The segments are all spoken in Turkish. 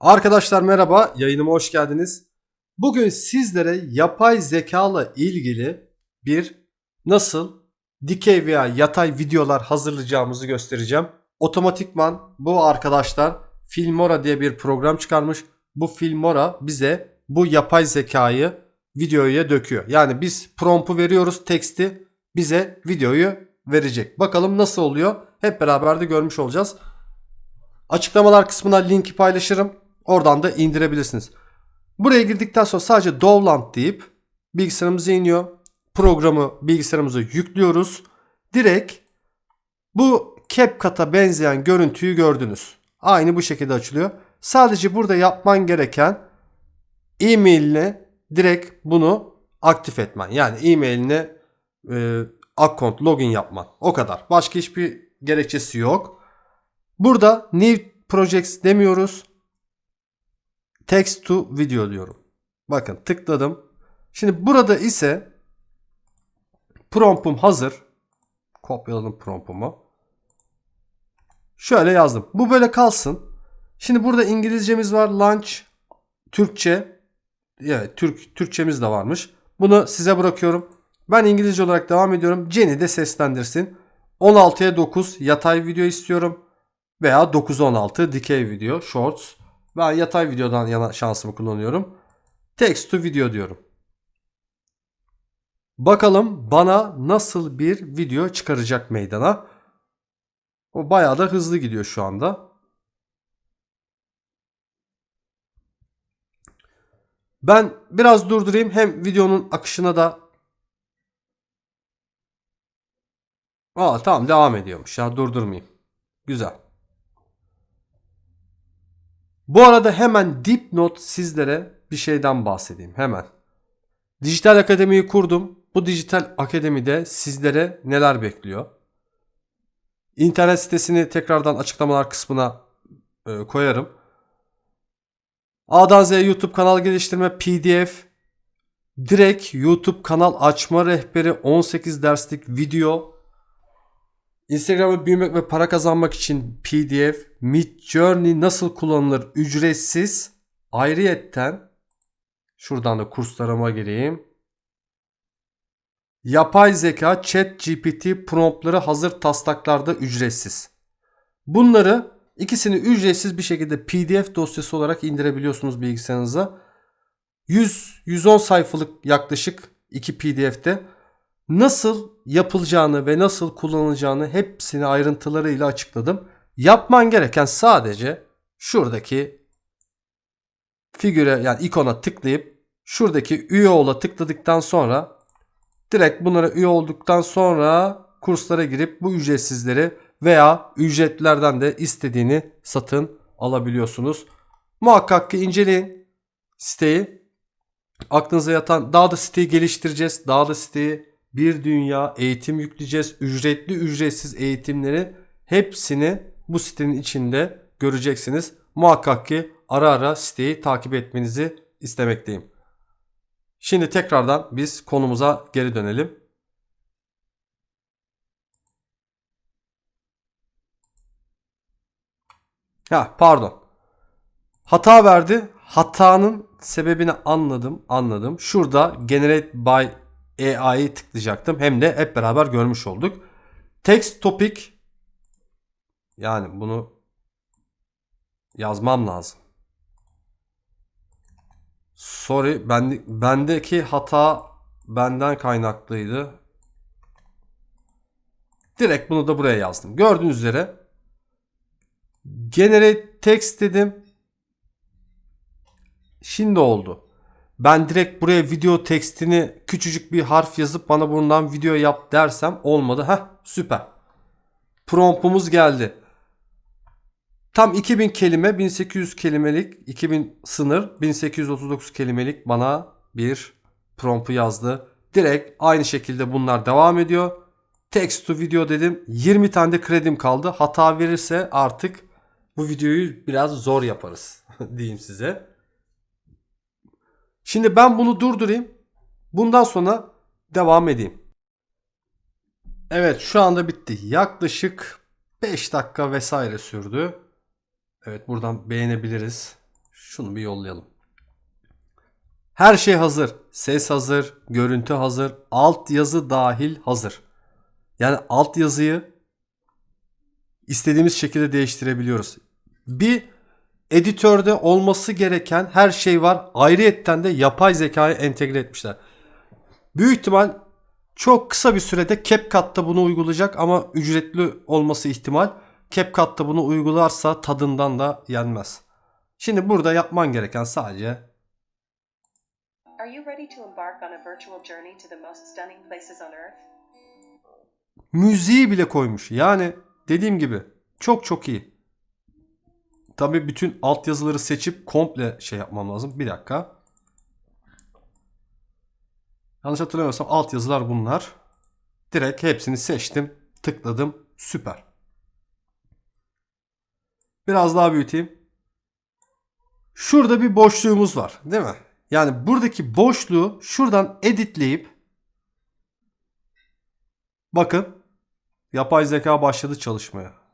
Arkadaşlar merhaba, yayınıma hoş geldiniz. Bugün sizlere yapay zekayla ilgili bir nasıl dikey veya yatay videolar hazırlayacağımızı göstereceğim. Otomatikman bu arkadaşlar Filmora diye bir program çıkarmış. Bu Filmora bize bu yapay zekayı videoya döküyor. Yani biz promptu veriyoruz teksti bize videoyu verecek. Bakalım nasıl oluyor? Hep beraber de görmüş olacağız. Açıklamalar kısmına linki paylaşırım. Oradan da indirebilirsiniz. Buraya girdikten sonra sadece Dovland deyip bilgisayarımıza iniyor. Programı bilgisayarımıza yüklüyoruz. Direkt bu CapCut'a benzeyen görüntüyü gördünüz. Aynı bu şekilde açılıyor. Sadece burada yapman gereken e-mailine direkt bunu aktif etmen. Yani e-mailine e, account login yapman. O kadar. Başka hiçbir gerekçesi yok. Burada new projects demiyoruz. Text to video diyorum. Bakın tıkladım. Şimdi burada ise promptum hazır. Kopyaladım promptumu. Şöyle yazdım. Bu böyle kalsın. Şimdi burada İngilizcemiz var. Launch. Türkçe. Evet Türk, Türkçemiz de varmış. Bunu size bırakıyorum. Ben İngilizce olarak devam ediyorum. Jenny de seslendirsin. 16'ya 9 yatay video istiyorum. Veya 9'a 16 dikey video, shorts. Ben yatay videodan yana şansımı kullanıyorum. Text to video diyorum. Bakalım bana nasıl bir video çıkaracak meydana. O bayağı da hızlı gidiyor şu anda. Ben biraz durdurayım hem videonun akışına da Aa tamam devam ediyormuş ya durdurmayayım. Güzel. Bu arada hemen dipnot sizlere bir şeyden bahsedeyim hemen. Dijital Akademi'yi kurdum. Bu dijital akademide sizlere neler bekliyor? İnternet sitesini tekrardan açıklamalar kısmına e, koyarım. A'dan Z'ye YouTube kanal geliştirme PDF, direkt YouTube kanal açma rehberi 18 derslik video, Instagram'ı büyümek ve para kazanmak için PDF, Midjourney nasıl kullanılır ücretsiz. Ayrıyetten şuradan da kurslarıma gireyim. Yapay zeka chat GPT promptları hazır taslaklarda ücretsiz. Bunları ikisini ücretsiz bir şekilde PDF dosyası olarak indirebiliyorsunuz bilgisayarınıza. 100-110 sayfalık yaklaşık iki PDF'te nasıl yapılacağını ve nasıl kullanılacağını hepsini ayrıntılarıyla açıkladım. Yapman gereken sadece şuradaki figüre yani ikona tıklayıp şuradaki üye ola tıkladıktan sonra direkt bunlara üye olduktan sonra kurslara girip bu ücretsizleri veya ücretlerden de istediğini satın alabiliyorsunuz. Muhakkak ki inceleyin siteyi. Aklınıza yatan daha da siteyi geliştireceğiz. Daha da siteyi bir dünya eğitim yükleyeceğiz. Ücretli ücretsiz eğitimleri hepsini bu sitenin içinde göreceksiniz. Muhakkak ki ara ara siteyi takip etmenizi istemekteyim. Şimdi tekrardan biz konumuza geri dönelim. Ha pardon. Hata verdi. Hatanın sebebini anladım, anladım. Şurada generate by AI'yi tıklayacaktım. Hem de hep beraber görmüş olduk. Text topic yani bunu yazmam lazım. Sorry ben, bendeki hata benden kaynaklıydı. Direkt bunu da buraya yazdım. Gördüğünüz üzere generate text dedim. Şimdi oldu. Ben direkt buraya video tekstini küçücük bir harf yazıp bana bundan video yap dersem olmadı. Heh süper. Promptumuz geldi. Tam 2000 kelime 1800 kelimelik 2000 sınır 1839 kelimelik bana bir promptu yazdı. Direkt aynı şekilde bunlar devam ediyor. Text to video dedim. 20 tane de kredim kaldı. Hata verirse artık bu videoyu biraz zor yaparız diyeyim size. Şimdi ben bunu durdurayım. Bundan sonra devam edeyim. Evet şu anda bitti. Yaklaşık 5 dakika vesaire sürdü. Evet buradan beğenebiliriz. Şunu bir yollayalım. Her şey hazır. Ses hazır, görüntü hazır, alt yazı dahil hazır. Yani alt yazıyı istediğimiz şekilde değiştirebiliyoruz. Bir editörde olması gereken her şey var. Ayrıyetten de yapay zekayı entegre etmişler. Büyük ihtimal çok kısa bir sürede CapCut'ta bunu uygulayacak ama ücretli olması ihtimal. CapCut'ta bunu uygularsa tadından da yenmez. Şimdi burada yapman gereken sadece Are you ready to embark on a virtual journey to the most stunning places on Earth? müziği bile koymuş. Yani dediğim gibi çok çok iyi. Tabii bütün altyazıları seçip komple şey yapmam lazım. Bir dakika. Yanlış hatırlamıyorsam altyazılar bunlar. Direkt hepsini seçtim. Tıkladım. Süper. Biraz daha büyüteyim. Şurada bir boşluğumuz var. Değil mi? Yani buradaki boşluğu şuradan editleyip bakın yapay zeka başladı çalışmaya.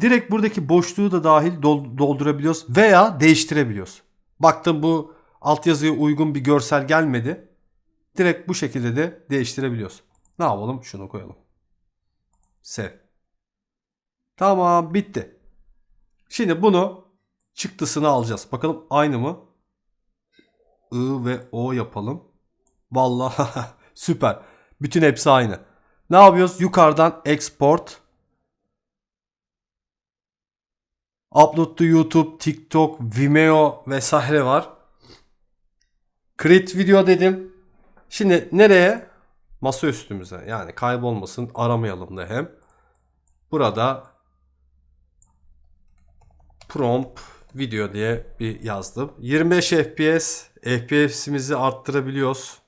Direkt buradaki boşluğu da dahil dol- doldurabiliyoruz veya değiştirebiliyoruz. Baktım bu altyazıya uygun bir görsel gelmedi. Direkt bu şekilde de değiştirebiliyoruz. Ne yapalım? Şunu koyalım. Sev. Tamam bitti. Şimdi bunu çıktısını alacağız. Bakalım aynı mı? I ve O yapalım. Vallahi süper. Bütün hepsi aynı. Ne yapıyoruz? Yukarıdan export. Upload to YouTube, TikTok, Vimeo vesaire var. Create video dedim. Şimdi nereye? Masa üstümüze. Yani kaybolmasın aramayalım da hem. Burada prompt video diye bir yazdım. 25 FPS FPS'imizi arttırabiliyoruz.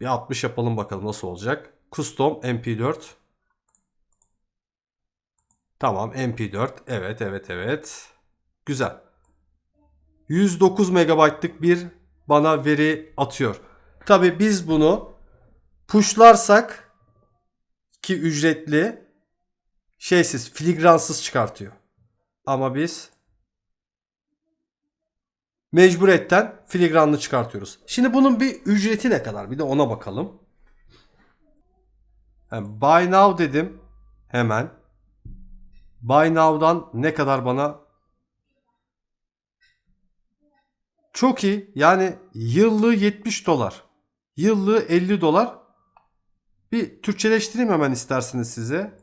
Bir 60 yapalım bakalım nasıl olacak. Custom MP4. Tamam MP4. Evet evet evet. Güzel. 109 megabaytlık bir bana veri atıyor. Tabi biz bunu pushlarsak ki ücretli şeysiz filigransız çıkartıyor. Ama biz mecburiyetten filigranlı çıkartıyoruz. Şimdi bunun bir ücreti ne kadar? Bir de ona bakalım. Yani buy now dedim. Hemen. Buy now'dan ne kadar bana çok iyi. Yani yıllığı 70 dolar. Yıllığı 50 dolar. Bir Türkçeleştireyim hemen isterseniz size.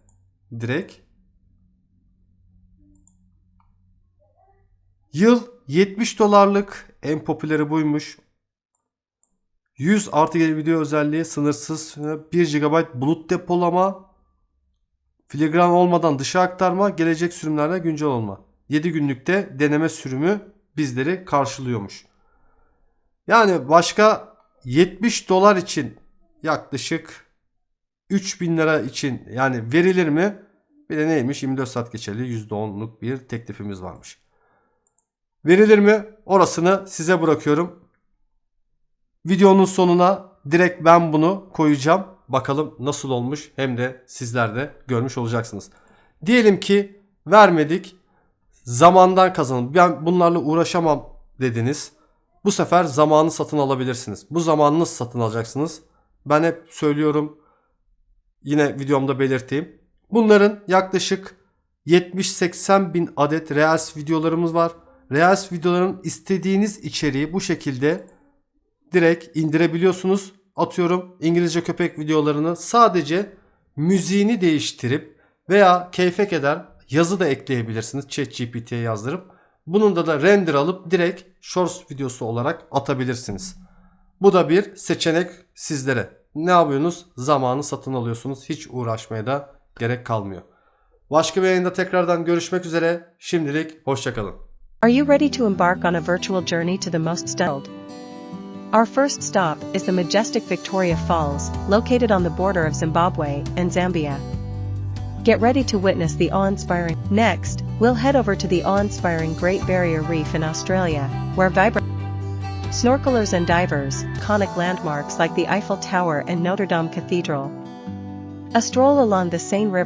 Direkt. Yıl 70 dolarlık en popüleri buymuş. 100 artı video özelliği sınırsız 1 GB bulut depolama filigran olmadan dışa aktarma gelecek sürümlerle güncel olma. 7 günlükte deneme sürümü bizleri karşılıyormuş. Yani başka 70 dolar için yaklaşık 3000 lira için yani verilir mi? Bir de neymiş 24 saat geçerli %10'luk bir teklifimiz varmış. Verilir mi? Orasını size bırakıyorum. Videonun sonuna direkt ben bunu koyacağım. Bakalım nasıl olmuş hem de sizler de görmüş olacaksınız. Diyelim ki vermedik. Zamandan kazanın. Ben bunlarla uğraşamam dediniz. Bu sefer zamanı satın alabilirsiniz. Bu zamanı nasıl satın alacaksınız? Ben hep söylüyorum. Yine videomda belirteyim. Bunların yaklaşık 70-80 bin adet Reels videolarımız var. Reels videoların istediğiniz içeriği bu şekilde direkt indirebiliyorsunuz. Atıyorum İngilizce köpek videolarını sadece müziğini değiştirip veya keyfe keder yazı da ekleyebilirsiniz. ChatGPT'ye yazdırıp. Bunun da da render alıp direkt shorts videosu olarak atabilirsiniz. Bu da bir seçenek sizlere. Ne yapıyorsunuz? Zamanı satın alıyorsunuz. Hiç uğraşmaya da gerek kalmıyor. Başka bir yayında tekrardan görüşmek üzere. Şimdilik hoşçakalın. Are you ready to embark on a virtual journey to the most stunning? Our first stop is the majestic Victoria Falls, located on the border of Zimbabwe and Zambia. Get ready to witness the awe-inspiring. Next, we'll head over to the awe-inspiring Great Barrier Reef in Australia, where vibrant snorkelers and divers, iconic landmarks like the Eiffel Tower and Notre Dame Cathedral. A stroll along the Seine River